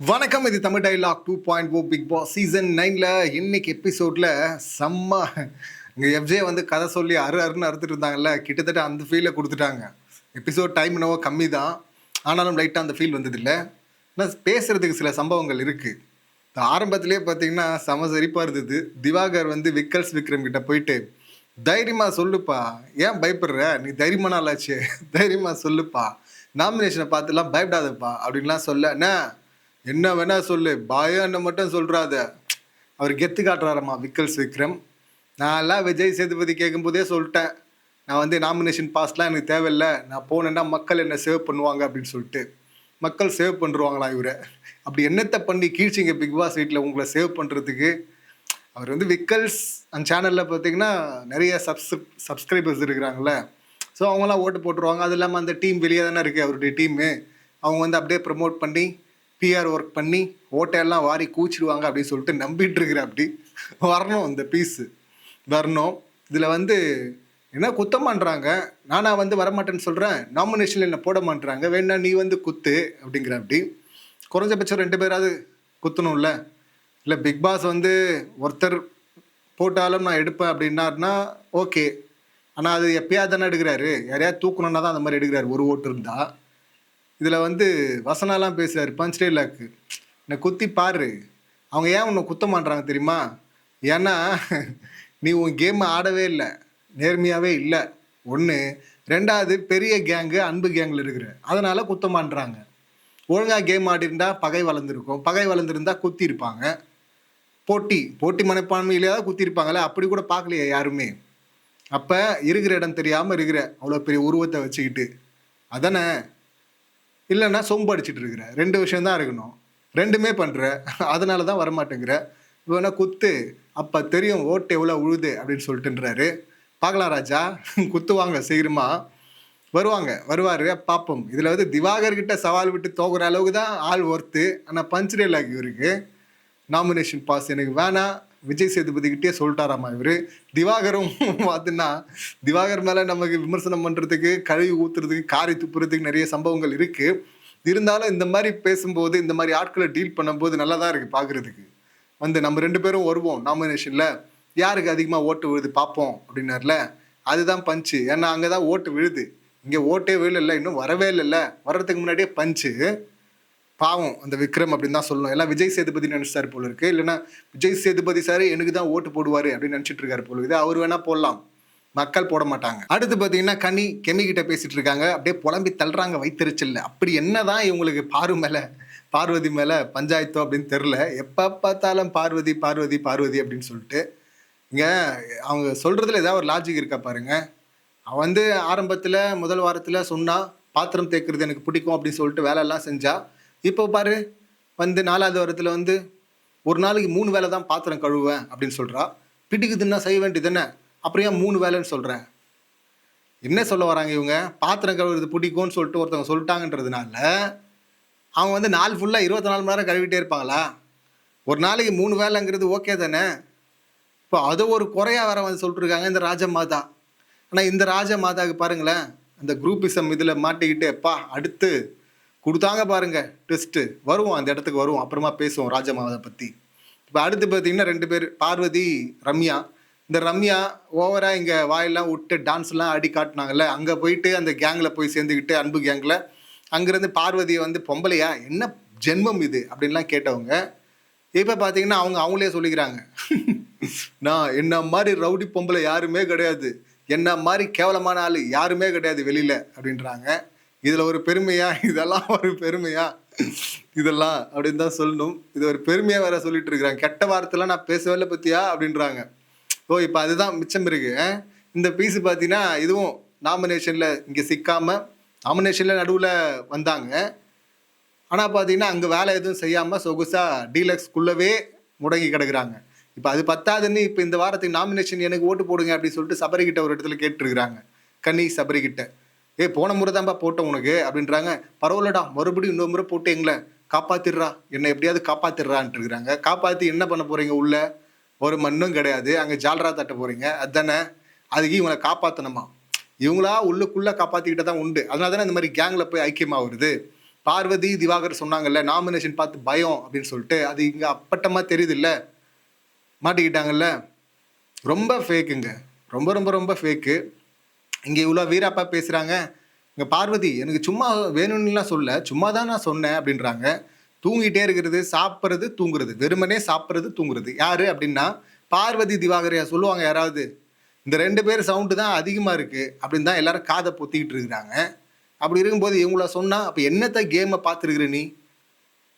வணக்கம் இது Tamil dialogue two point O Bigg Boss season நைனில். இன்னைக்கு எபிசோடில் செம்ம. இங்கே எஃப்ஜே வந்து கதை சொல்லி அரு அருன்னு அறுத்துட்டு இருந்தாங்கல்ல கிட்டத்தட்ட அந்த ஃபீலை கொடுத்துட்டாங்க. எபிசோட் டைம் என்னவோ கம்மி தான் ஆனாலும் லைட்டாக அந்த ஃபீல் வந்ததில்லை. ஆனால் பேசுகிறதுக்கு சில சம்பவங்கள் இருக்குது ஆரம்பத்திலே பார்த்தீங்கன்னா செம செரிப்பாக இருந்தது. திவாகர் வந்து விக்கல்ஸ் விக்ரம் கிட்ட போயிட்டு தைரியமாக சொல்லுப்பா. ஏன் பயப்படுற? நீ தைரியமா நாளாச்சு தைரியமாக சொல்லுப்பா. நாமினேஷனை பார்த்துலாம் பயப்படாதப்பா. அப்படின்லாம் சொல்ல என்ன என்ன வேணா சொல்லு. பயம்னு மட்டும் சொல்றாத. அவர் கெத்து காட்டுறாரம்மா விக்கல்ஸ் விக்ரம். நான் எல்லாம் விஜய் சேதுபதி கேட்கும்போதே சொல்லிட்டேன். நான் வந்து நாமினேஷன் பாஸ்லாம் எனக்கு தேவையில்லை. நான் போனேன்னா மக்கள் என்ன சேவ் பண்ணுவாங்க அப்படின்னு சொல்லிட்டு. மக்கள் சேவ் பண்ணுருவாங்களா இவரை? அப்படி என்னத்தை பண்ணி கீழ்ச்சிங்க பிக் பாஸ் வீட்டில் உங்களை சேவ் பண்ணுறதுக்கு அவர் வந்து விக்கல்ஸ் அந்த சேனலில் பார்த்தீங்கன்னா நிறைய சப்ஸ் சப்ஸ்கிரைபர்ஸ் இருக்கிறாங்களே ஸோ அவங்களாம் ஓட்டு போட்டுருவாங்க. அது இல்லாமல் அந்த டீம் வெளியே தானே இருக்குது அவருடைய டீமு அவங்க வந்து அப்படியே ப்ரமோட் பண்ணி பிஆர் ஒர்க் பண்ணி ஓட்டையெல்லாம் வாரி கூச்சிடுவாங்க அப்படின்னு சொல்லிட்டு நம்பிட்டு இருக்கிற அப்படி வரணும் இந்த பீஸு வரணும். இதில் வந்து என்ன குத்தம் பண்ணுறாங்க நானா வந்து வரமாட்டேன்னு சொல்கிறேன் நாமினேஷனில் என்ன போட மாட்டேறாங்க வேணா நீ வந்து குத்து அப்படிங்கிற அப்படி. குறைஞ்சபட்சம் ரெண்டு பேராவது குத்தணும்ல. இல்லை பிக் பாஸ் வந்து ஒருத்தர் போட்டாலும் நான் எடுப்பேன் அப்படின்னாருனா ஓகே ஆனால் அது எப்பயாவது தானே எடுக்கிறாரு. யாரையாவது தூக்கணுன்னா தான் அந்த மாதிரி எடுக்கிறாரு. ஒரு ஓட்டு இருந்தால் இதில் வந்து வசனாலாம் பேசுகிறார் பஞ்ச் டைலாக்கு என்னை குத்தி பாரு. அவங்க ஏன் உன்னை குத்த மாட்றாங்க தெரியுமா? ஏன்னா நீ உன் கேமை ஆடவே இல்லை. நேர்மையாகவே இல்லை. ஒன்று ரெண்டாவது பெரிய கேங்கு அன்பு கேங்கில் இருக்கிற. அதனால் குத்தமான்றாங்க ஒழுங்காக கேம் ஆடிருந்தா பகை வளர்ந்துருக்கும். பகை வளர்ந்துருந்தா குத்தி இருப்பாங்க. போட்டி போட்டி மனப்பான்மையிலேயாவது குத்திருப்பாங்களே அப்படி கூட பார்க்கலையே யாருமே. அப்போ இருக்கிற இடம் தெரியாமல் இருக்கிற அவ்வளோ பெரிய உருவத்தை வச்சுக்கிட்டு. அதானே? இல்லைன்னா சொம்பு அடிச்சுட்டு இருக்கிற. ரெண்டு விஷயம் தான் இருக்கணும். ரெண்டுமே பண்ணுற அதனால தான் வரமாட்டேங்கிற. வேணா குத்து? அப்போ தெரியும் ஓட்டு எவ்வளோ உழுது அப்படின்னு சொல்லிட்டுன்றாரு. பார்க்கலாம் ராஜா. குத்துவாங்க சீக்கிரமா. வருவாங்க. வருவார். பார்ப்போம். இதில் வந்து திவாகர்கிட்ட சவால் விட்டு தோக்குற அளவுக்கு தான் ஆள் ஒர்த்து ஆனால் பஞ்சுரேல் ஆகி இருக்குது நாமினேஷன் பாஸ் எனக்கு வேணாம். விஜய் சேதுபதி கிட்டே சொல்லிட்டாராமா இவர்? திவாகரும் பார்த்துன்னா திவாகர் மேலே நமக்கு விமர்சனம் பண்ணுறதுக்கு கழுவி ஊத்துறதுக்கு காரி துப்புறதுக்கு நிறைய சம்பவங்கள் இருக்குது இருந்தாலும் இந்த மாதிரி பேசும்போது இந்த மாதிரி ஆட்களை டீல் பண்ணும்போது நல்லா தான் இருக்குது பார்க்குறதுக்கு வந்து நம்ம ரெண்டு பேரும் வருவோம் நாமினேஷனில் யாருக்கு அதிகமாக ஓட்டு விழுது பார்ப்போம் அப்படின்னார்ல? அதுதான் பஞ்சு. ஏன்னா அங்கே தான் ஓட்டு விழுது. இங்கே ஓட்டே விழல இன்னும் வரவே இல்லைல்ல. வர்றதுக்கு முன்னாடியே பஞ்சு. பாவம் அந்த விக்ரம் அப்படின்னு தான் சொல்லணும். எல்லாம் விஜய் சேதுபதி நினைச்சாரு போல இருக்கு. இல்லைன்னா விஜய் சேதுபதி சார் எனக்கு தான் ஓட்டு போடுவாரு அப்படின்னு நினைச்சிட்டு இருக்காரு போல இருக்குது. அவர் வேணா போடலாம். மக்கள் போட மாட்டாங்க. அடுத்து பார்த்தீங்கன்னா கனி கெமி கிட்ட பேசிட்டு இருக்காங்க. அப்படியே புலம்பி தள்ளுறாங்க வைத்தறிச்சல்ல அப்படி என்னதான் இவங்களுக்கு பாரு மேல பார்வதி மேல பஞ்சாயத்தோ அப்படின்னு தெரில எப்போ பார்த்தாலும் பார்வதி பார்வதி பார்வதி அப்படின்னு சொல்லிட்டு. இங்கே அவங்க சொல்றதுல ஏதாவது ஒரு லாஜிக் இருக்கா பாருங்க. அவன் வந்து ஆரம்பத்தில் முதல் வாரத்தில் சொன்னா பாத்திரம் தேய்க்கிறது எனக்கு பிடிக்கும் அப்படின்னு சொல்லிட்டு வேலையெல்லாம் செஞ்சா இப்போ பாரு வந்து நாலாவது வாரத்தில் வந்து ஒரு நாளைக்கு மூணு வேலை தான் பாத்திரம் கழுவுவேன் அப்படின்னு சொல்கிறா பிடிக்குதுன்னா செய்ய வேண்டியது என்ன? அப்புறம் ஏன் மூணு வேலைன்னு சொல்கிறேன் என்ன சொல்ல வராங்க இவங்க? பாத்திரம் கழுவுறது பிடிக்கும்னு சொல்லிட்டு ஒருத்தவங்க சொல்லிட்டாங்கன்றதுனால அவங்க வந்து நாள் ஃபுல்லாக இருபத்தி நாலு மணி நேரம் கழுவிட்டே இருப்பாங்களா? ஒரு நாளைக்கு மூணு வேலைங்கிறது ஓகே தானே? இப்போ அது ஒரு குறையாக வேற வந்து சொல்லிட்டுருக்காங்க இந்த ராஜ மாதா. ஆனால் இந்த ராஜ மாதாவுக்கு பாருங்களேன் அந்த குரூப்பிசம் இதில் மாட்டிக்கிட்டு எப்பா அடுத்து கொடுத்தாங்க பாருங்க டெஸ்ட்டு வருவோம் அந்த இடத்துக்கு வருவோம். அப்புறமா பேசுவோம் ராஜமாவதை பற்றி இப்போ அடுத்து பார்த்தீங்கன்னா ரெண்டு பேர் பார்வதி ரம்யா. இந்த ரம்யா ஓவராக இங்கே வாயெல்லாம் விட்டு டான்ஸ்லாம் அடி காட்டினாங்கல்ல அங்கே போயிட்டு அந்த கேங்கில் போய் சேர்ந்துக்கிட்டு அன்பு கேங்கில் அங்கேருந்து பார்வதியை வந்து பொம்பளையா என்ன ஜென்மம் இது? அப்படின்லாம் கேட்டவங்க இப்போ பார்த்தீங்கன்னா அவங்க அவங்களே சொல்லிக்கிறாங்க. நான் என்ன மாதிரி ரவுடி பொம்பளை யாருமே கிடையாது. என்ன மாதிரி கேவலமான ஆள் யாருமே கிடையாது வெளியில் அப்படின்றாங்க. இதில் ஒரு பெருமையா இதெல்லாம் ஒரு பெருமையா இதெல்லாம் அப்படின்னு தான் சொல்லணும். இது ஒரு பெருமையா வேற சொல்லிட்டு இருக்கிறாங்க. கெட்ட வார்த்தைலாம் நான் பேசவே இல்லை பத்தியா அப்படின்றாங்க. ஓ இப்போ அதுதான் மிச்சம் இருக்கு. இந்த பீஸ் பார்த்தீங்கன்னா இதுவும் நாமினேஷனில் இங்கே சிக்காம நாமினேஷனில் நடுவில் வந்தாங்க. ஆனால் பார்த்தீங்கன்னா அங்கே வேலை எதுவும் செய்யாமல் சொகுசாக டீலக்ஸ்குள்ளவே முடங்கி கிடக்குறாங்க. இப்போ அது பத்தாதுன்னு இப்போ இந்த வாரத்துக்கு நாமினேஷன் எனக்கு ஓட்டு போடுங்க அப்படின்னு சொல்லிட்டு சபரிகிட்ட ஒரு இடத்துல கேட்டுருக்குறாங்க. கன்னி சபரிகிட்ட. ஏ போன முறை தான்ப்பா போட்டோம் உனக்கு அப்படின்றாங்க. பரவாயில்லடா மறுபடியும் இன்னொரு முறை போட்டு எங்களை காப்பாத்திடுறா. என்னை எப்படியாவது காப்பாத்திடுறான்ட்டு இருக்கிறாங்க காப்பாற்றி என்ன பண்ண போறீங்க உள்ள? ஒரு மண்ணும் கிடையாது. அங்கே ஜால்ரா தட்ட போறீங்க. அதுதானே அதுக்கு இவங்களை காப்பாற்றணுமா இவங்களா உள்ளுக்குள்ளே காப்பாற்றிக்கிட்ட தான் உண்டு. அதனால தானே இந்த மாதிரி கேங்கில் போய் ஐக்கியமாக வருது. பார்வதி திவாகர் சொன்னாங்கல்ல நாமினேஷன் பார்த்து பயம் அப்படின்னு சொல்லிட்டு அது இங்கே அப்பட்டமாக தெரியுது இல்லை மாட்டிக்கிட்டாங்கல்ல. ரொம்ப ஃபேக்குங்க ரொம்ப ரொம்ப ரொம்ப ஃபேக்கு இங்கே இவ்வளோ வீராப்பா பேசுகிறாங்க இங்கே பார்வதி எனக்கு சும்மா வேணும்னுலாம் சொல்ல சும்மா தான் நான் சொன்னேன் அப்படின்றாங்க. தூங்கிட்டே இருக்கிறது சாப்பிட்றது தூங்குறது. வெறுமனே சாப்பிட்றது தூங்குறது. யார் அப்படின்னா பார்வதி திவாகரையா சொல்லுவாங்க யாராவது. இந்த ரெண்டு பேர் சவுண்டு தான் அதிகமாக இருக்குது அப்படின்னு தான் எல்லாரும் காதை பொத்திக்கிட்டு இருக்கிறாங்க. அப்படி இருக்கும்போது இவங்கள சொன்னால் அப்போ என்னத்த கேமை பார்த்துருக்குற நீ?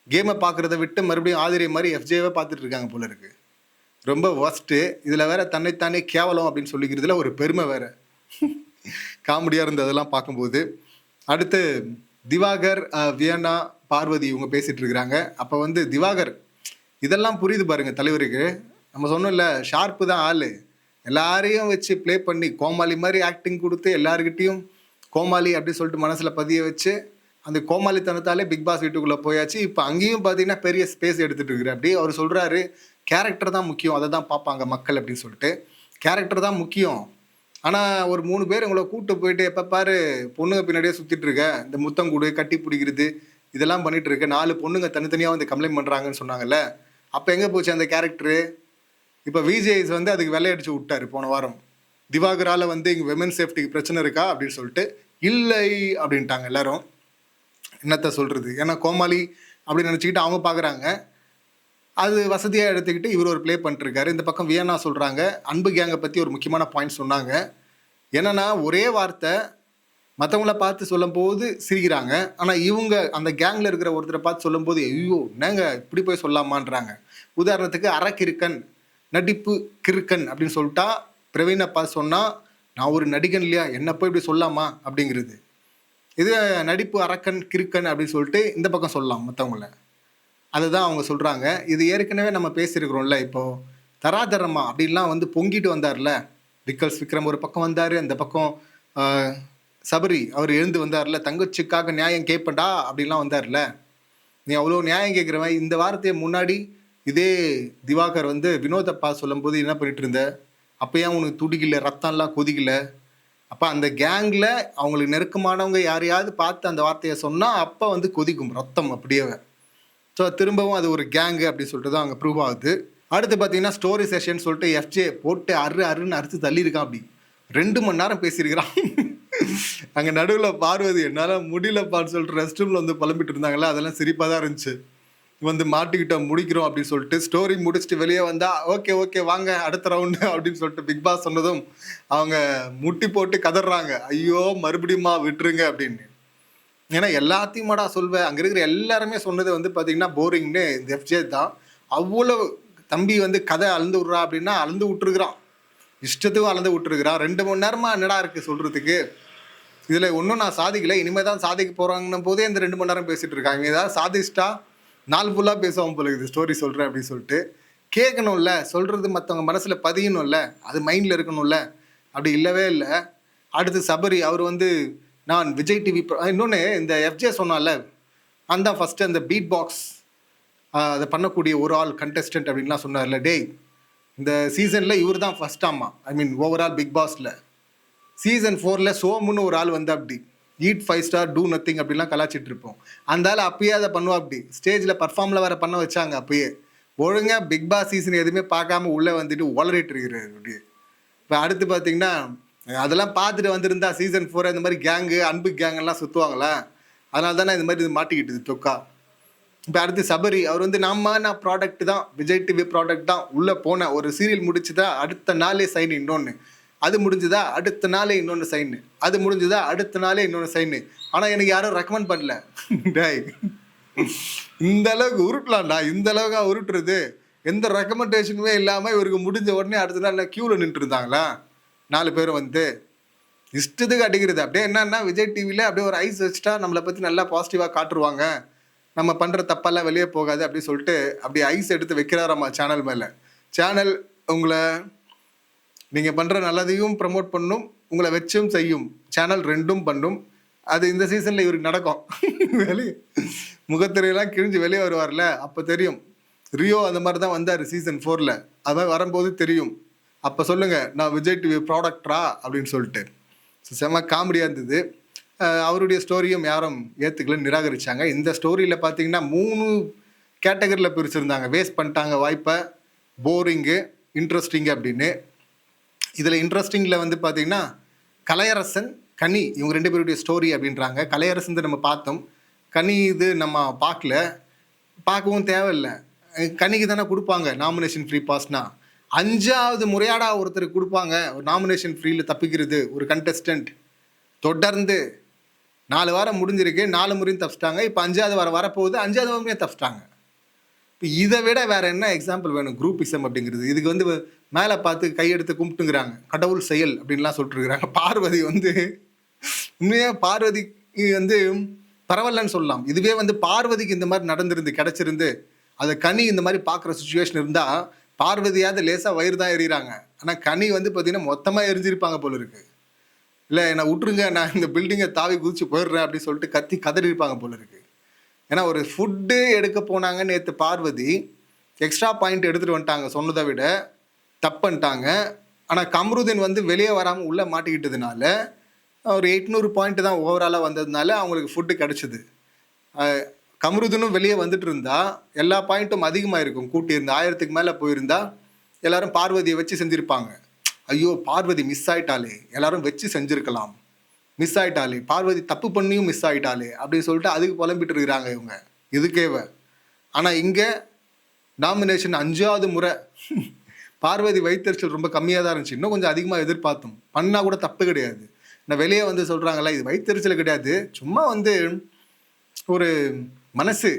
கேமை பார்க்குறத விட்டு மறுபடியும் ஆதிரியை மாதிரி எஃப்ஜேவை பார்த்துட்டு இருக்காங்க போல இருக்கு. ரொம்ப ஒஸ்ட்டு இதில் வேற தன்னைத்தானே கேவலம் அப்படின்னு சொல்லிக்கிறதுல ஒரு பெருமை வேறு. காமெடியாக இருந்ததெல்லாம் பார்க்கும்போது அடுத்து திவாகர் வியன்னா பார்வதி இவங்க பேசிட்டு இருக்கிறாங்க. அப்போ வந்து திவாகர் இதெல்லாம் புரியுது பாருங்க தலைவருக்கு. நம்ம சொன்னோம்ல ஷார்ப்பு தான் ஆளு. எல்லாரையும் வச்சு ப்ளே பண்ணி கோமாளி மாதிரி ஆக்டிங் கொடுத்து எல்லாருக்கிட்டையும் கோமாளி அப்படின்னு சொல்லிட்டு மனசில் பதிய வச்சு அந்த கோமாளித்தனத்தாலே பிக் பாஸ் வீட்டுக்குள்ளே போயாச்சு. இப்போ அங்கேயும் பார்த்தீங்கன்னா பெரிய ஸ்பேஸ் எடுத்துகிட்டு இருக்கிற அப்படி அவர் சொல்கிறாரு கேரக்டர் தான் முக்கியம். அதை தான் பார்ப்பாங்க மக்கள் அப்படின்னு சொல்லிட்டு. கேரக்டர் தான் முக்கியம். ஆனால் ஒரு மூணு பேர் உங்களை கூப்பிட்டு போயிட்டு எப்போ பாரு பொண்ணுங்க பின்னாடியே சுற்றிட்டு இருக்க. இந்த முத்தம் கூடு கட்டி பிடிக்கிறது இதெல்லாம் பண்ணிட்டு இருக்க. நாலு பொண்ணுங்க தனித்தனியாக வந்து கம்ப்ளைண்ட் பண்ணுறாங்கன்னு சொன்னாங்கல்ல. அப்போ எங்கே போச்சு அந்த கேரக்டரு இப்போ விஜேஎஸ் வந்து அதுக்கு வெள்ளையடிச்சு விட்டாரு போன வாரம். திவாகரால வந்து இங்கே விமன் சேஃப்டிக்கு பிரச்சனை இருக்கா? அப்படின்னு சொல்லிட்டு இல்லை அப்படின்ட்டாங்க எல்லாரும். என்னத்த சொல்கிறது ஏன்னா கோமாளி அப்படின்னு நினச்சிக்கிட்டு அவங்க பார்க்குறாங்க அது வசதியாக எடுத்துக்கிட்டு இவர் ஒரு ப்ளே பண்ணிட்டுருக்காரு இந்த பக்கம் வியன்னா சொல்கிறாங்க அன்பு கேங்கை பற்றி ஒரு முக்கியமான பாயிண்ட் சொன்னாங்க. என்னென்னா ஒரே வார்த்தை மற்றவங்கள பார்த்து சொல்லும்போது சிரிக்கிறாங்க. ஆனால் இவங்க அந்த கேங்கில் இருக்கிற ஒருத்தரை பார்த்து சொல்லும்போது ஐயோ என்னங்க இப்படி போய் சொல்லாமான்றாங்க. உதாரணத்துக்கு அறக்கிருக்கன் நடிப்பு கிறுக்கன் அப்படின்னு சொல்லிட்டா பிரவீனை பார்த்து சொன்னால் நான் ஒரு நடிகன் இல்லையா? என்ன போய் இப்படி சொல்லாமா? அப்படிங்கிறது. இது நடிப்பு அரக்கன் கிறுக்கன் அப்படின்னு சொல்லிட்டு இந்த பக்கம் சொல்லலாம் மற்றவங்கள அதுதான் அவங்க சொல்கிறாங்க இது ஏற்கனவே நம்ம பேசியிருக்கிறோம்ல இப்போ தராதரமா அப்படின்லாம் வந்து பொங்கிட்டு வந்தார்ல. விக்கல்ஸ் விக்ரம் ஒரு பக்கம் வந்தார் அந்த பக்கம் சபரி அவர் எழுந்து வந்தார்ல தங்கச்சிக்காக நியாயம் கேட்பண்டா அப்படின்லாம் வந்தார்ல. நீ அவ்வளோ நியாயம் கேட்குறவன் இந்த வார்த்தையை முன்னாடி இதே திவாகர் வந்து வினோதப்பா சொல்லும்போது என்ன பண்ணிட்டு இருந்த அப்போ ஏன் உனக்கு துடிக்கல ரத்தம்லாம் கொதிக்கல. அப்போ அந்த கேங்கில் அவங்களுக்கு நெருக்கமானவங்க யாரையாவது பார்த்து அந்த வார்த்தையை சொன்னால் அப்போ வந்து கொதிக்கும் ரத்தம் அப்படியே. ஸோ திரும்பவும் அது ஒரு கேங்கு அப்படின்னு சொல்லிட்டு தான் அங்கே ப்ரூவ் ஆகுது. அடுத்து பார்த்தீங்கன்னா ஸ்டோரி செஷன் சொல்லிட்டு எஃப்ஜே போட்டு அரு அருன்னு அறுத்து தள்ளியிருக்கான் அப்படி. ரெண்டு மணி நேரம் பேசியிருக்கிறான். அங்கே நடுவில் பார்வதி என்னால் முடியலப்பான்னு சொல்லிட்டு ரெஸ்ட் ரூமில் வந்து புலம்பிட்டு இருந்தாங்களே அதெல்லாம் சிரிப்பாக தான் இருந்துச்சு. வந்து மாட்டிக்கிட்டோம் முடிக்கிறோம் அப்படின்னு சொல்லிட்டு ஸ்டோரி முடிச்சுட்டு வெளியே வந்தா ஓகே ஓகே வாங்க அடுத்த ரவுண்டு அப்படின்னு சொல்லிட்டு பிக் பாஸ் சொன்னதும் அவங்க முட்டி போட்டு கதறாங்க. ஐயோ மறுபடியுமா விட்டுருங்க அப்படின்னு. ஏன்னா எல்லாத்தையுமாடா சொல்வேன். அங்கே இருக்கிற எல்லாருமே சொன்னது வந்து பார்த்தீங்கன்னா போரிங்னு இந்த எஃப்ஜே தான். அவ்வளோ தம்பி வந்து கதை அளந்து விட்றா அப்படின்னா அளந்து விட்டுருக்குறான். இஷ்டத்துக்கும் அளந்து விட்டுருக்குறான். ரெண்டு மணி நேரமாக என்னடா இருக்குது சொல்கிறதுக்கு இதில் ஒன்றும் நான் சாதிக்கல. இனிமேல் தான் சாதிக்க போகிறாங்கன்னும் போதே இந்த ரெண்டு மணி நேரம் பேசிகிட்டு இருக்காங்க. ஏதாவது சாதிச்சிட்டா நாள் ஃபுல்லாக பேசுவான் போல இது ஸ்டோரி சொல்கிறேன் அப்படின்னு சொல்லிட்டு. கேட்கணும்ல. சொல்கிறது மற்றவங்க மனசில் பதியணும்ல. அது மைண்டில் இருக்கணும்ல. அப்படி இல்லவே இல்லை. அடுத்து சபரி அவர் வந்து நான் விஜய் டிவி இன்னொன்று இந்த எஃப்ஜே சொன்னால அந்த ஃபஸ்ட்டு அந்த பீட் பாக்ஸ் அதை பண்ணக்கூடிய ஒரு ஆள் கண்டெஸ்டன்ட் அப்படின்லாம் சொன்னார்ல டேய் இந்த சீசனில் இவர் தான் ஃபஸ்ட் ஆமா. ஐ மீன் ஓவரால் பிக் பாஸில் சீசன் ஃபோரில் சோமுன்னு ஒரு ஆள் வந்து அப்படி eat five star do nothing அப்படிலாம் கலாச்சிட்டு இருப்போம். அந்த ஆள் அப்பயே அதை பண்ணுவா அப்படி ஸ்டேஜில் பர்ஃபார்மில் வேறு பண்ண வச்சாங்க அப்பயே. ஒழுங்காக பிக் பாஸ் சீசன் எதுவுமே பார்க்காம உள்ளே வந்துட்டு உளறிட்டு இருக்கிறார் அப்படியே இப்போ அடுத்து பார்த்தீங்கன்னா அதெல்லாம் பார்த்துட்டு வந்திருந்தா சீசன் ஃபோர் இந்த மாதிரி கேங்கு அன்பு கேங்கெல்லாம் சுற்றுவாங்களே சுற்றுவாங்களா அதனால தானே இந்த மாதிரி இது மாட்டிக்கிட்டுது தொக்கா. இப்போ அடுத்து சபரி அவர் வந்து நம்ம நான் ப்ராடக்ட் தான் விஜய் டிவி ப்ராடக்ட் தான் உள்ளே போனேன் ஒரு சீரியல் முடிச்சுதா அடுத்த நாளே சைன் இன்னொன்று அது முடிஞ்சுதா அடுத்த நாளே இன்னொன்று சைனு அது முடிஞ்சுதா அடுத்த நாளே இன்னொன்று சைனு ஆனால் எனக்கு யாரும் ரெக்கமெண்ட் பண்ணல. டாய். இந்த அளவுக்கு உருட்டலாம்டா. இந்த அளவுக்கு உருட்டுறது. எந்த ரெக்கமெண்டேஷனுமே இல்லாமல் இவருக்கு முடிஞ்ச உடனே அடுத்த நாள் க்யூவில் நின்றுருந்தாங்களா? நாலு பேரும் வந்து இஷ்டத்துக்கு அடிக்கிறது. அப்படியே என்னன்னா விஜய் டிவியில் அப்படியே ஒரு ஐஸ் வச்சுட்டா நம்மளை பற்றி நல்லா பாசிட்டிவாக காட்டுருவாங்க. நம்ம பண்ணுற தப்பெல்லாம் வெளியே போகாது அப்படின்னு சொல்லிட்டு அப்படி ஐஸ் எடுத்து வைக்கிறாராம்மா சேனல் மேலே. சேனல் உங்களை நீங்கள் பண்ணுற நல்லதையும் ப்ரமோட் பண்ணும் உங்களை வச்சும் செய்யும். சேனல் ரெண்டும் பண்ணும். அது இந்த சீசனில் இவருக்கு நடக்கும். வெளியே முகத்திரையெல்லாம் கிழிஞ்சு வெளியே வருவார்ல அப்போ தெரியும். ரியோ அந்த மாதிரி தான் வந்தார் சீசன் ஃபோரில் அதான் வரும்போது தெரியும். அப்போ சொல்லுங்கள் நான் விஜய் டிவி ப்ராடக்டரா அப்படின்னு சொல்லிட்டு. ஸோ செம்ம காமெடியாக இருந்தது. அவருடைய ஸ்டோரியும் யாரும் ஏற்றுக்கல நிராகரிச்சாங்க. இந்த ஸ்டோரியில் பார்த்தீங்கன்னா மூணு கேட்டகரியில் பிரிச்சிருந்தாங்க. வேஸ்ட் பண்ணிட்டாங்க வாய்ப்பை. போரிங்கு இன்ட்ரெஸ்டிங்கு அப்படின்னு. இதில் இன்ட்ரெஸ்டிங்கில் வந்து பார்த்தீங்கன்னா கலையரசன் கனி இவங்க ரெண்டு பேருடைய ஸ்டோரி அப்படின்றாங்க. கலையரசன் நம்ம பார்த்தோம். கனி இது நம்ம பார்க்கல. பார்க்கவும் தேவையில்லை. கனிக்கு தானே கொடுப்பாங்க நாமினேஷன் ஃப்ரீ பாஸ்னால் அஞ்சாவது முறையாடா ஒருத்தருக்கு கொடுப்பாங்க. ஒரு நாமினேஷன் ஃப்ரீயில் தப்பிக்கிறது ஒரு கண்டஸ்டன்ட் தொடர்ந்து நாலு வாரம் முடிஞ்சிருக்கு நாலு முறையும் தப்பிச்சிட்டாங்க. இப்போ அஞ்சாவது வாரம் வரப்போகுது அஞ்சாவது வாரமே தப்பிச்சிட்டாங்க. இப்போ இதை விட வேறு என்ன எக்ஸாம்பிள் வேணும்? குரூப்பிசம் அப்படிங்கிறது. இதுக்கு வந்து மேலே பார்த்து கையெடுத்து கும்பிட்டுங்கிறாங்க. கடவுள் செயல் அப்படின்லாம் சொல்லிட்டு இருக்கிறாங்க பார்வதி வந்து உண்மையாக பார்வதிக்கு வந்து பரவாயில்லன்னு சொல்லலாம். இதுவே வந்து பார்வதிக்கு இந்த மாதிரி நடந்திருந்து கிடச்சிருந்து அதை கனி இந்த மாதிரி பார்க்குற சுச்சுவேஷன் இருந்தால் பார்வதியாவது லேசாக வயிறு தான் எறிகிறாங்க ஆனால் கனி வந்து பார்த்தீங்கன்னா மொத்தமாக எரிஞ்சிருப்பாங்க போல இருக்கு. இல்லை என்னை விட்டுருங்க. நான் இந்த பில்டிங்கை தாவி குதிச்சு போயிடுறேன் அப்படின்னு சொல்லிட்டு கத்தி கதறி இருப்பாங்க போல இருக்கு. ஏன்னா ஒரு ஃபுட்டு எடுக்க போனாங்க நேற்று பார்வதி. எக்ஸ்ட்ரா பாயிண்ட் எடுத்துகிட்டு வந்துட்டாங்க சொன்னதை விட. தப்புன்ட்டாங்க. ஆனால் கம்ருதீன் வந்து வெளியே வராமல் உள்ளே மாட்டிக்கிட்டதுனால ஒரு எட்நூறு பாயிண்ட் தான் ஓவராலாக வந்ததுனால அவங்களுக்கு ஃபுட்டு கிடச்சிது. கம்ருதனும் வெளியே வந்துட்டு இருந்தா எல்லா பாயிண்ட்டும் அதிகமாக இருக்கும் கூட்டி இருந்தா ஆயிரத்துக்கு மேலே போயிருந்தா எல்லாரும் பார்வதியை வச்சு செஞ்சுருப்பாங்க. ஐயோ பார்வதி மிஸ் ஆயிட்டாலே எல்லாரும் வச்சு செஞ்சுருக்கலாம். மிஸ் ஆயிட்டாலே பார்வதி தப்பு பண்ணியும் மிஸ் ஆயிட்டாலே அப்படின்னு சொல்லிட்டு அதுக்கு புலம்பிட்டு இருக்கிறாங்க இவங்க. இதுக்கேவ. ஆனால் இங்கே நாமினேஷன் அஞ்சாவது முறை. பார்வதி வைத்தறிச்சல் ரொம்ப கம்மியாக தான் இருந்துச்சு. இன்னும் கொஞ்சம் அதிகமாக எதிர்பார்த்தோம். பண்ணால் கூட தப்பு கிடையாது. நான் வெளியே வந்து சொல்கிறாங்களா இது வைத்தறிச்சல் கிடையாது. சும்மா வந்து ஒரு மனசு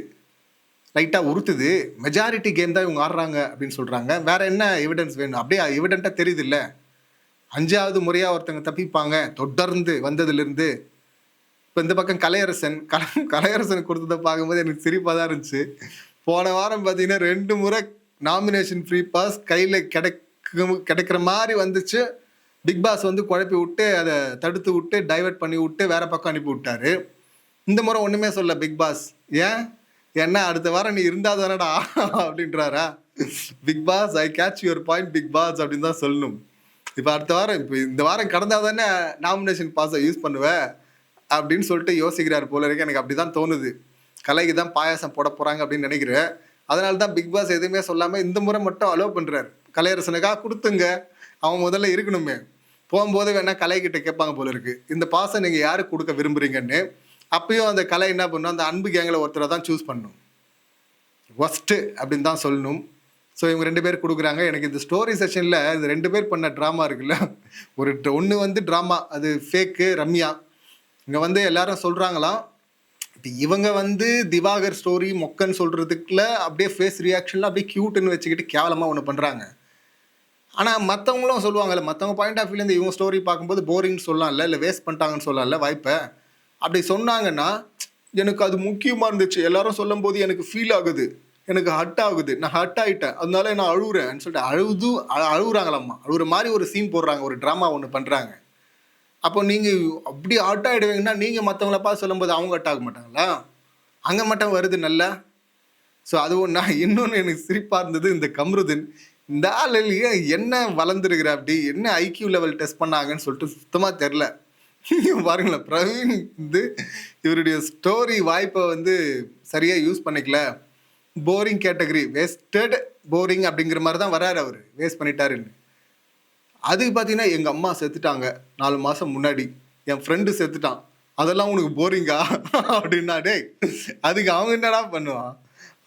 லைட்டாக உறுத்துது. மெஜாரிட்டி கேம் தான் இவங்க ஆடுறாங்க அப்படின்னு சொல்கிறாங்க வேற என்ன எவிடன்ஸ் வேணும்? அப்படியே எவிடெண்ட்டாக தெரியுது இல்லை. அஞ்சாவது முறையாக ஒருத்தங்க தப்பிப்பாங்க. தொடர்ந்து வந்ததுலேருந்து. இப்போ இந்த பக்கம் கலையரசன் கல கலையரசன் கொடுத்ததை பார்க்கும்போது எனக்கு சிரிப்பாக தான் இருந்துச்சு. போன வாரம் பார்த்தீங்கன்னா ரெண்டு முறை நாமினேஷன் ஃப்ரீ பாஸ் கையில் கிடைக்கும் கிடைக்கிற மாதிரி வந்துச்சு. பிக் பாஸ் வந்து குழப்பி விட்டு அதை தடுத்து விட்டு டைவர்ட் பண்ணி விட்டு வேற பக்கம் அனுப்பி விட்டாரு. இந்த முறை ஒன்றுமே சொல்ல பிக் பாஸ் ஏன்? என்ன அடுத்த வாரம் நீ இருந்தா தானடா அப்படின்றாரா? Bigg Boss I catch your point Bigg Boss அப்படின்னு தான் சொல்லணும். இப்போ அடுத்த வாரம் இப்போ இந்த வாரம் கடந்தா தானே நாமினேஷன் பாஸை யூஸ் பண்ணுவேன் அப்படின்னு சொல்லிட்டு யோசிக்கிறார் போல இருக்கு. எனக்கு அப்படி தான் தோணுது. கலைக்கு தான் பாயாசம் போட போகிறாங்க அப்படின்னு நினைக்கிறேன் அதனால தான் பிக் பாஸ் எதுவுமே சொல்லாமல் இந்த முறை மட்டும் அலோவ் பண்ணுறாரு கலையரசனுக்காக கொடுத்துங்க. அவன் முதல்ல இருக்கணுமே. போகும்போது வேணால் கலைக்கிட்ட கேட்பாங்க போல இருக்கு. இந்த பாசம் நீங்கள் யாருக்கு கொடுக்க விரும்புறீங்கன்னு அப்பயும் அந்த கலை என்ன பண்ணும்? அந்த அன்பு கேங்கில் ஒருத்தரை தான் சூஸ் பண்ணும். ஒஸ்ட்டு அப்படின்னு தான் சொல்லணும். ஸோ இவங்க ரெண்டு பேர் கொடுக்குறாங்க. எனக்கு இந்த ஸ்டோரி செஷனில் இது ரெண்டு பேர் பண்ண ட்ராமா இருக்குல்ல. ஒரு ஒன்று வந்து ட்ராமா அது ஃபேக்கு ரம்யா. இங்கே வந்து எல்லாரும் சொல்கிறாங்களாம் இப்போ இவங்க வந்து திவாகர் ஸ்டோரி மொக்கன்னு சொல்கிறதுக்குள்ள அப்படியே ஃபேஸ் ரியாக்ஷன்லாம் அப்படியே க்யூட்டுன்னு வச்சுக்கிட்டு கேவலமாக ஒன்று பண்ணுறாங்க ஆனால் மற்றவங்களும் சொல்லுவாங்கல்ல மற்றவங்க பாயிண்ட் ஆஃப் வியூலேருந்து இவங்க ஸ்டோரி பார்க்கும்போது போரிங்னு சொல்லலாம்ல இல்லை வேஸ்ட் பண்ணிட்டாங்கன்னு சொல்லலாம்ல வாய்ப்பை. அப்படி சொன்னாங்கன்னா எனக்கு அது முக்கியமாக இருந்துச்சு. எல்லாரும் சொல்லும்போது எனக்கு ஃபீல் ஆகுது. எனக்கு ஹட் ஆகுது. நான் ஹட் ஆகிட்டேன் அதனால நான் அழுகுறேன்னு சொல்லிட்டு அழுது அழுகுறாங்களாம்மா அழுகுற மாதிரி ஒரு சீன் போடுறாங்க. ஒரு ட்ராமா ஒன்று பண்ணுறாங்க அப்போ நீங்கள் அப்படி ஹட் ஆகிடுவீங்கன்னா நீங்கள் மற்றவங்கள பார்த்து சொல்லும்போது அவங்க ஹட் ஆக மாட்டாங்களா? அங்கே மட்டும் வருது நல்லா. ஸோ அது ஒன்றா இன்னொன்று எனக்கு சிரிப்பாக இருந்தது. இந்த கம்ருதன் இந்த ஆள் ஏன் என்ன வளர்ந்துருக்குற அப்படி? என்ன ஐக்கியூ லெவல் டெஸ்ட் பண்ணாங்கன்னு சொல்லிட்டு சுத்தமாக தெரில பாருங்களேன் பிரவீன் வந்து இவருடைய ஸ்டோரி வாய்ப்பை வந்து சரியாக யூஸ் பண்ணிக்கல. போரிங் கேட்டகரி வேஸ்டட் போரிங் அப்படிங்கிற மாதிரி தான் வராரு அவர். வேஸ்ட் பண்ணிட்டாருன்னு அதுக்கு பார்த்தீங்கன்னா எங்கள் அம்மா செத்துட்டாங்க நாலு மாதம் முன்னாடி. என் ஃப்ரெண்டு செத்துட்டான். அதெல்லாம் உனக்கு போரிங்கா அப்படின்னா டே அதுக்கு அவங்க என்னடா பண்ணுவான்?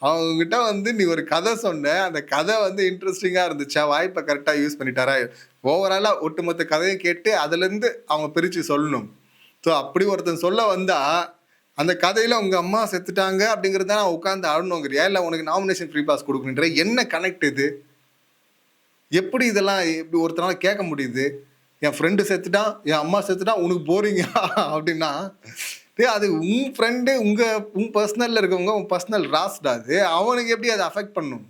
அவங்ககிட்ட வந்து நீ ஒரு கதை சொன்ன அந்த கதை வந்து இன்ட்ரெஸ்டிங்காக இருந்துச்சா? வாய்ப்பை கரெக்டாக யூஸ் பண்ணிட்டாரா? ஓவராலாக ஒட்டுமொத்த கதையும் கேட்டு அதுலேருந்து அவங்க பிரித்து சொல்லணும். ஸோ அப்படி ஒருத்தன் சொல்ல வந்தால் அந்த கதையில் உங்கள் அம்மா செத்துட்டாங்க அப்படிங்கிறத நான் உட்காந்து ஆடணுங்கிறியா? இல்லை உனக்கு நாமினேஷன் ஃப்ரீ பாஸ் கொடுக்கணுன்ற என்ன கனெக்ட் இது? எப்படி இதெல்லாம் இப்படி ஒருத்தனால கேட்க முடியுது? என் ஃப்ரெண்டு செத்துட்டான் என் அம்மா செத்துட்டான் உனக்கு போறீங்க அப்படின்னா அது உன் ஃப்ரெண்டு உங்கள் உன் பர்சனலில் இருக்கவங்க உன் பர்சனல் ராஸ்டா அது. அவனுக்கு எப்படி அதை அஃபெக்ட் பண்ணும்?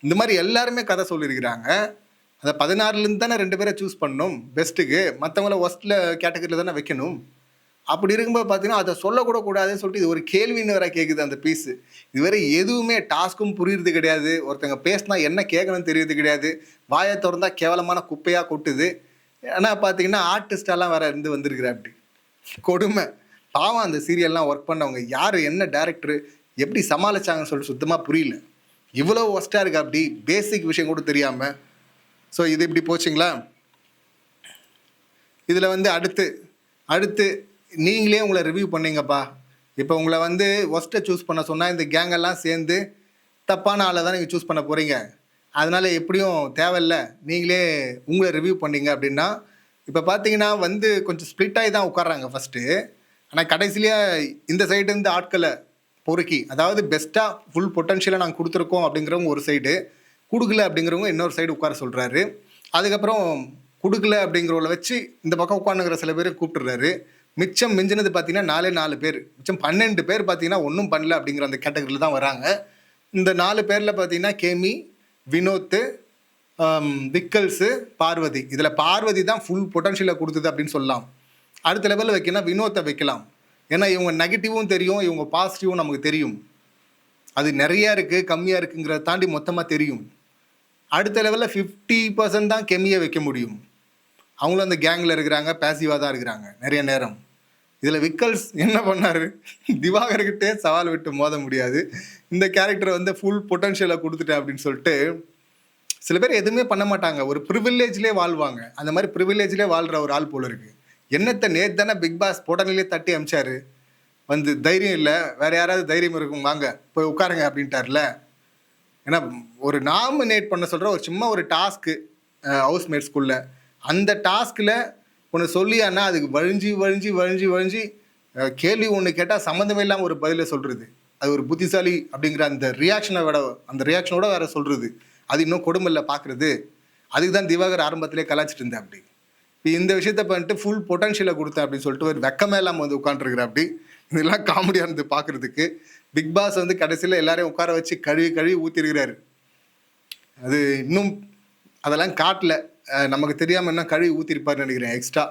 இந்த மாதிரி எல்லாருமே கதை சொல்லியிருக்கிறாங்க. அந்த பதினாறுலேருந்து தானே ரெண்டு பேரை சூஸ் பண்ணணும் பெஸ்ட்டுக்கு மற்றவங்கள ஒஸ்ட்டில் கேட்டகரியில் தானே வைக்கணும்? அப்படி இருக்கும்போது பார்த்தீங்கன்னா அதை சொல்லக்கூட கூடாதுன்னு சொல்லிட்டு இது ஒரு கேள்வின்னு வேற கேட்குது அந்த பீஸு இதுவரை எதுவுமே டாஸ்க்கும் புரியுறது கிடையாது. ஒருத்தங்க பேசினா என்ன கேட்கணும்னு தெரியுது கிடையாது. வாயை திறந்தால் கேவலமான குப்பையாக கொட்டுது. ஆனால் பார்த்தீங்கன்னா ஆர்டிஸ்டெல்லாம் வேற இருந்து வந்திருக்கிறா அப்படி கொடுமை. பாவம் அந்த சீரியல்லாம் ஒர்க் பண்ணவங்க. யார் என்ன டேரக்டரு எப்படி சமாளிச்சாங்கன்னு சொல்லிட்டு சுத்தமாக புரியல. இவ்வளோ ஒஸ்ட்டாக இருக்கு அப்படி. பேசிக் விஷயம் கூட தெரியாமல் ஸோ இது இப்படி போச்சுங்களா? இதில் வந்து அடுத்து அடுத்து நீங்களே உங்களை ரிவ்யூ பண்ணீங்கப்பா. இப்போ உங்களை வந்து ஒஸ்ட்டை சூஸ் பண்ண சொன்னால் இந்த கேங்கெல்லாம் சேர்ந்து தப்பான ஆளை தான் நீங்கள் சூஸ் பண்ண போகிறீங்க அதனால் எப்படியும் தேவையில்ல. நீங்களே உங்களை ரிவ்யூ பண்ணீங்க அப்படின்னா இப்போ பார்த்தீங்கன்னா வந்து கொஞ்சம் ஸ்ப்ளிட் ஆகி தான் உட்கார்றாங்க ஃபஸ்ட்டு ஆனால் கடைசியிலேயே இந்த சைடுலேருந்து ஆட்களை பொறுக்கி அதாவது பெஸ்ட்டாக ஃபுல் பொட்டன்ஷியலாக நாங்கள் கொடுத்துருக்கோம் அப்படிங்கிறவங்க ஒரு சைடு கொடுக்கல அப்படிங்கிறவங்க இன்னொரு சைடு உட்கார சொல்கிறாரு அதுக்கப்புறம் கொடுக்கல அப்படிங்கிறவங்கள வச்சு இந்த பக்கம் உட்காந்துங்கிற சில பேர் கூப்பிட்டுறாரு. மிச்சம் மிஞ்சினது பார்த்தீங்கன்னா நாலே நாலு பேர். மிச்சம் பன்னெண்டு பேர் பார்த்தீங்கன்னா ஒன்றும் பண்ணல அப்படிங்கிற அந்த கேட்டகரியில் தான் வராங்க. இந்த நாலு பேரில் பார்த்தீங்கன்னா கேமி வினோத்து விக்கல்ஸு பார்வதி. இதில் பார்வதி தான் ஃபுல் பொட்டன்ஷியலை கொடுத்தது அப்படின்னு சொல்லலாம். அடுத்த லெவலில் வைக்கணும் வினோத்தை வைக்கலாம். ஏன்னா இவங்க நெகட்டிவும் தெரியும் இவங்க பாசிட்டிவும் நமக்கு தெரியும். அது நிறையா இருக்குது கம்மியாக இருக்குங்கிறத தாண்டி மொத்தமாக தெரியும். அடுத்த லெவலில் ஃபிஃப்டி பர்சன்ட் தான் கெமியை வைக்க முடியும். அவங்களும் அந்த கேங்கில் இருக்கிறாங்க பேசிவாக தான் இருக்கிறாங்க நிறைய நேரம். இதில் விக்கல்ஸ் என்ன பண்ணாரு? திவாகர்கிட்டே சவால் விட்டு மோத முடியாது. இந்த கேரக்டரை வந்து ஃபுல் பொட்டன்ஷியலை கொடுத்துட்டேன் அப்படின்னு சொல்லிட்டு சில பேர் எதுவுமே பண்ண மாட்டாங்க. ஒரு ப்ரிவில்லேஜ்லேயே வாழ்வாங்க. அந்த மாதிரி ப்ரிவில்லேஜ்லேயே வாழ்கிற ஒரு ஆள் போல இருக்குது என்னத்தை நேற்று தானே பிக் பாஸ் போட்டனிலே தட்டி அமிச்சாரு? வந்து தைரியம் இல்லை. வேற யாராவது தைரியம் இருக்கும். வாங்க. போய் உட்காருங்க. அப்படின்ட்டார்ல. ஏன்னா ஒரு நாமினேட் பண்ண சொல்கிற ஒரு சும்மா ஒரு டாஸ்க்கு ஹவுஸ்மேட் ஸ்கூலில் அந்த டாஸ்கில் ஒன்று சொல்லியானா அதுக்கு வழிஞ்சி வழிஞ்சி வழிஞ்சி வழிஞ்சி கேள்வி ஒன்று கேட்டால் சம்மந்தமே இல்லாமல் ஒரு பதிலை சொல்கிறது அது ஒரு புத்திசாலி அப்படிங்கிற அந்த ரியாக்ஷனை விட அந்த ரியாக்ஷனோட வேற சொல்கிறது அது இன்னும் கொடுமையில் பார்க்குறது அதுக்கு தான் திவாகர் ஆரம்பத்திலே கலாச்சிட்டு இருந்தேன் அப்படி. இந்த விஷயத்த பண்ணிட்டு ஃபுல் பொட்டன்ஷியலை கொடுத்தேன் அப்படின்னு சொல்லிட்டு ஒரு வெக்கமே இல்லாமல் வந்து உட்காந்துருக்குற அப்படி. இதெல்லாம் காமெடியாக இருந்து பார்க்குறதுக்கு. பிக் பாஸ் வந்து கடைசியில் எல்லாரையும் உட்கார வச்சு கழுவி கழுவி ஊற்றிருக்கிறாரு அது இன்னும் அதெல்லாம் காட்டல. நமக்கு தெரியாமல் என்ன கழுவி ஊற்றிருப்பாருன்னு நினைக்கிறேன் எக்ஸ்ட்ரா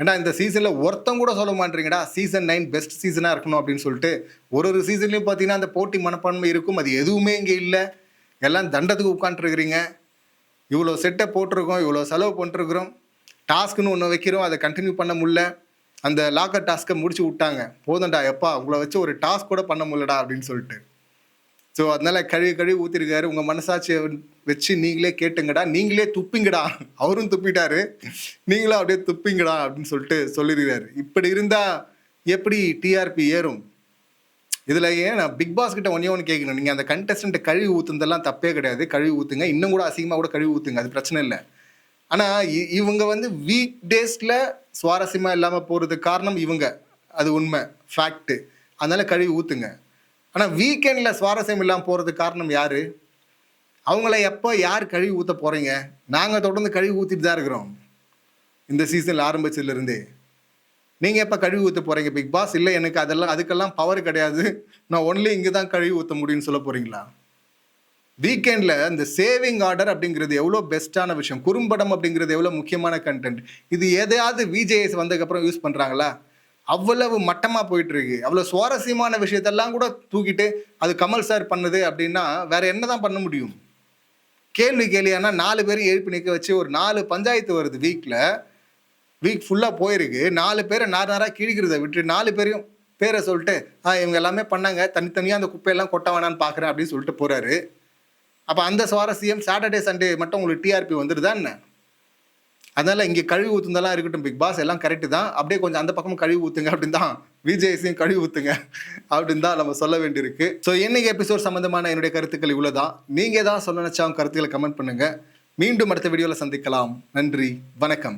ஏன்னா இந்த சீசனில் ஒருத்தம் கூட சொல்ல மாட்டீங்கடா சீசன் நைன் பெஸ்ட் சீசனாக இருக்கணும் அப்படின்னு சொல்லிட்டு ஒரு ஒரு சீசன்லையும் பார்த்தீங்கன்னா அந்த போட்டி மனப்பான்மை இருக்கும். அது எதுவுமே இங்கே இல்லை. எல்லாம் தண்டத்துக்கு உட்காந்துருக்குறீங்க இவ்வளோ செட்டை போட்டிருக்கோம். இவ்வளோ செலவு பண்ணிட்டுருக்குறோம் டாஸ்க்குன்னு ஒன்று வைக்கிறோம் அதை கண்டினியூ பண்ண முடியல. அந்த லாக்கர் டாஸ்க்கை முடிச்சு விட்டாங்க. போதும்டா எப்பா உங்களை வச்சு ஒரு டாஸ்க் கூட பண்ண முடியலடா அப்படின்னு சொல்லிட்டு. ஸோ அதனால கழுவி கழுவி ஊற்றிருக்காரு உங்கள் மனசாட்சியை வச்சு நீங்களே கேட்டுங்கடா. நீங்களே துப்பிங்கடா. அவரும் துப்பிட்டாரு. நீங்களும் அப்படியே துப்பிங்கடா அப்படின்னு சொல்லிட்டு சொல்லியிருக்காரு இப்படி இருந்தால் எப்படி டிஆர்பி ஏறும்? இதில் ஏன் நான் பிக் பாஸ் கிட்ட ஒன்றே ஒன்று கேட்கணும். நீங்கள் அந்த கண்டஸ்டண்ட்டை கழுவி ஊற்றுனதெல்லாம் தப்பே கிடையாது. கழுவி ஊற்றுங்க இன்னும் கூட அசிங்கமாக கூட கழுவி ஊற்றுங்க அது பிரச்சனை இல்லை. ஆனால் இவங்க வந்து வீக் டேஸில் சுவாரஸ்யமாக இல்லாமல் போகிறதுக்கு காரணம் இவங்க. அது உண்மை. ஃபேக்ட்டு அதனால கழுவி ஊற்றுங்க ஆனால் வீக்கெண்டில் சுவாரஸ்யம் இல்லாமல் போகிறதுக்கு காரணம் யார்? அவங்கள எப்போ யார் கழுவி ஊற்ற போகிறீங்க நாங்கள் தொடர்ந்து கழுவி ஊற்றிட்டு தான் இருக்கிறோம். இந்த சீசனில் ஆரம்பிச்சதுலேருந்தே. நீங்கள் எப்போ கழுவி ஊற்ற போகிறீங்க பிக் பாஸ் இல்லை எனக்கு அதெல்லாம் அதுக்கெல்லாம் பவர் கிடையாது. நான் ஒன்லி இங்கே தான் கழுவி ஊற்ற முடியும்னு சொல்ல போகிறீங்களா வீக்கெண்டில் இந்த சேவிங் ஆர்டர் அப்படிங்கிறது எவ்வளோ பெஸ்ட்டான விஷயம்? குறும்படம் அப்படிங்கிறது எவ்வளோ முக்கியமான கண்டென்ட் இது எதையாவது விஜேஎஸ் வந்ததுக்கப்புறம் யூஸ் பண்ணுறாங்களா அவ்வளவு மட்டமாக போயிட்டுருக்கு. அவ்வளோ சுவாரஸ்யமான விஷயத்தெல்லாம் கூட தூக்கிட்டு அது கமல் சார் பண்ணுது அப்படின்னா வேறு என்ன தான் பண்ண முடியும்? கேள்வி கேள்வியானா நாலு பேரும் எழுப்பி நிற்க வச்சு ஒரு நாலு பஞ்சாயத்து வருது வீக்கில் வீக் ஃபுல்லாக போயிருக்கு. நாலு பேரை நார் நாராக கிழிக்கிறத விட்டு நாலு பேரையும் பேரை சொல்லிட்டு ஆ இவங்க எல்லாமே பண்ணாங்க. தனித்தனியாக அந்த குப்பையெல்லாம் கொட்ட வேணான்னு பார்க்குறேன் அப்படின்னு சொல்லிட்டு போகிறாரு அப்போ அந்த சுவாரஸ்யம் சாட்டர்டே சண்டே மட்டும் உங்களுக்கு டிஆர்பி வந்துடுதா என்ன? அதனால இங்கே கழுவி ஊற்றுனதெல்லாம் இருக்கட்டும் பிக் பாஸ் எல்லாம் கரெக்டு தான். அப்படியே கொஞ்சம் அந்த பக்கம் கழுவி ஊற்றுங்க அப்படின்னு தான் விஜய்ஸையும் கழுவி ஊற்றுங்க அப்படின்னு தான் நம்ம சொல்ல வேண்டியிருக்கு. ஸோ இன்னைக்கு எபிசோட் சம்மந்தமான என்னுடைய கருத்துக்கள் இவ்வளோதான் நீங்கள் தான் சொல்ல நினச்சா கருத்துக்களை கமெண்ட் பண்ணுங்கள் மீண்டும் அடுத்த வீடியோவில் சந்திக்கலாம். நன்றி. வணக்கம்.